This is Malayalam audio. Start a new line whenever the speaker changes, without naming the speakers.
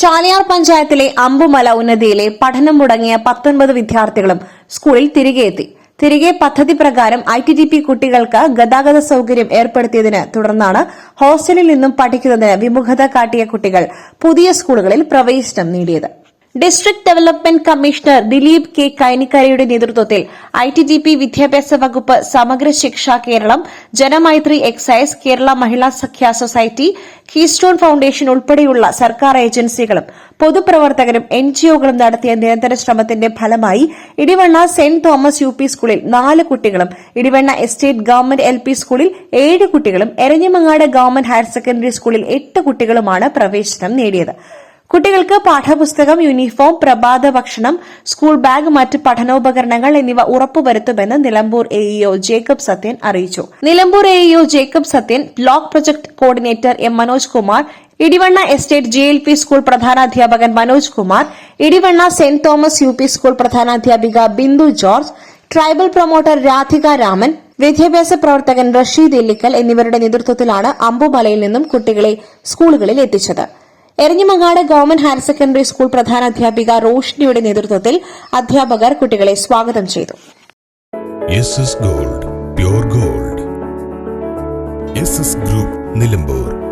ചാലിയാർ പഞ്ചായത്തിലെ അമ്പുമല ഉന്നതിയിലെ പഠനം മുടങ്ങിയ പത്തൊൻപത് വിദ്യാർത്ഥികളും സ്കൂളിൽ തിരികെ എത്തി. തിരികെ പദ്ധതി പ്രകാരം ഐ ടി ഡി പി കുട്ടികൾക്ക് ഗതാഗത സൌകര്യം ഏർപ്പെടുത്തിയതിനെ തുടർന്നാണ് ഹോസ്റ്റലിൽ നിന്നും പഠിക്കുന്നതിന് വിമുഖത കാട്ടിയ കുട്ടികൾ പുതിയ സ്കൂളുകളിൽ പ്രവേശനം നേടിയത്. District development commissioner Dileep K കൈനിക്കരയുടെ നേതൃത്വത്തിൽ ഐ ടി ഡി പി വിദ്യാഭ്യാസ വകുപ്പ് Samagra Shiksha Keralam Janamaithri excise Kerala Mahila Samakhya society Keystone foundation ഉൾപ്പെടെയുള്ള സർക്കാർ ഏജൻസികളും പൊതുപ്രവർത്തകരും എൻജിഒകളും നടത്തിയ നിരന്തര ശ്രമത്തിന്റെ ഫലമായി Edivanna saint Thomas U P സ്കൂളിൽ നാല് കുട്ടികളും Edivanna estate government L P സ്കൂളിൽ ഏഴ് കുട്ടികളും എരഞ്ഞിമങ്ങാട് ഗവൺമെന്റ് ഹയർ സെക്കൻഡറി സ്കൂളിൽ എട്ട് കുട്ടികളുമാണ് പ്രവേശനം നേടിയത്. കുട്ടികൾക്ക് പാഠപുസ്തകം യൂണിഫോം പ്രഭാത ഭക്ഷണം സ്കൂൾ ബാഗ് മറ്റ് പഠനോപകരണങ്ങൾ എന്നിവ ഉറപ്പുവരുത്തുമെന്ന് നിലമ്പൂർ എഇഒ ജേക്കബ് സത്യൻ അറിയിച്ചു. Nilambur AEO Jacob Sathyan block project coordinator M Manoj Kumar Edivanna estate J L P school പ്രധാനാധ്യാപകൻ Manoj Kumar Edivanna saint Thomas U P school പ്രധാനാധ്യാപിക Bindu George tribal promoter Radhika Raman വിദ്യാഭ്യാസ പ്രവർത്തകൻ റഷീദ് എല്ലിക്കൽ എന്നിവരുടെ നേതൃത്വത്തിലാണ് അമ്പുമലയിൽ നിന്നും കുട്ടികളെ സ്കൂളുകളിൽ എത്തിച്ചത്. Eranhimangad government higher secondary school പ്രധാനാധ്യാപിക റോഷിനിയുടെ നേതൃത്വത്തിൽ അധ്യാപകർ കുട്ടികളെ സ്വാഗതം ചെയ്തു.
Gold gold. ഗ്രൂപ്പ് നിലമ്പൂർ.